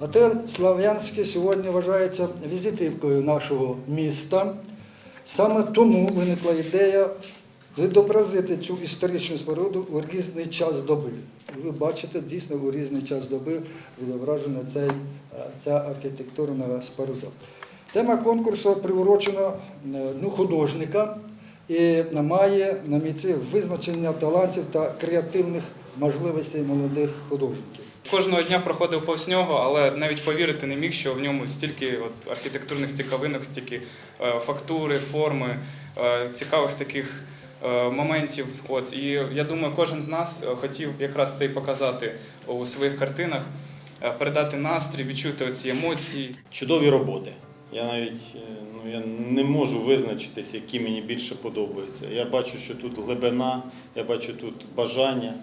Готель Слав'янський сьогодні вважається візитівкою нашого міста. Саме тому виникла ідея відобразити цю історичну споруду у різний час доби. Ви бачите, дійсно у різний час доби відображена е, ця архітектурна споруда. Тема конкурсу приурочена Дню художника і має на меті визначення талантів та креативних можливостей молодих художників. Кожного дня проходив повз нього, але навіть повірити не міг, що в ньому стільки от, архітектурних цікавинок, стільки е, фактури, форми, е, цікавих таких е, моментів. От, і я думаю, кожен з нас хотів якраз це і показати у своїх картинах, передати настрій, відчути оці емоції. Чудові роботи. Я навіть е, ну, я не можу визначитись, які мені більше подобаються. Я бачу, що тут глибина, я бачу тут бажання,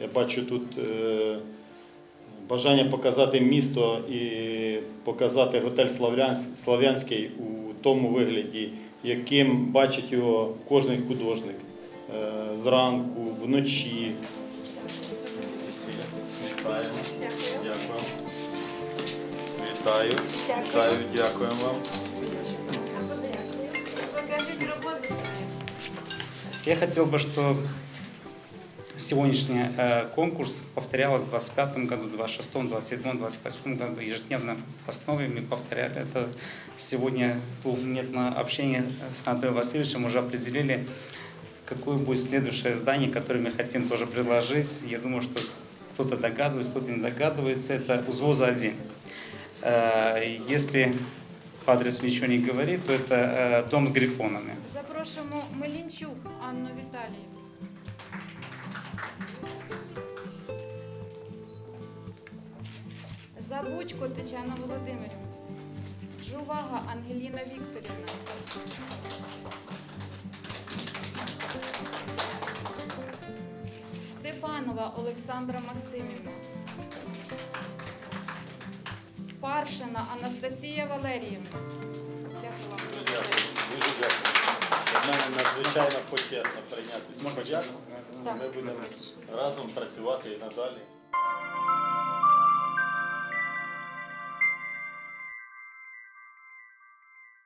я бачу тут е, бажання показати місто і показати готель Слав'янсь- Слав'янський у тому вигляді, яким бачить його кожен художник е, зранку, вночі. Дякую. Вітаю. Вітаю, дякуємо вам. Покажите работу свою. Я хотел бы, что сегодняшний э, конкурс повторялся в 25 году, 26, 27, 28 году. Ежедневно основе мы повторяли это. Сегодня двухминутное общение с Анатолием Васильевичем уже определили, какое будет следующее здание, которое мы хотим тоже предложить. Я думаю, что кто-то догадывается, кто-то не догадывается. Это узвоза 1. Э, Если по адресу ничего не говорит, то это э, дом с грифонами. Запрошуємо Мелінчук Анну Віталіївну. Забудько Тетяна Володимирівна. Жувага Ангеліна Вікторівна. Степанова Олександра Максимівна. Паршина Анастасія Валеріївна. Дякую вам. Дуже дякую. Нам. Надзвичайно почесно прийняти цю подяку. Ми будемо разом працювати і надалі.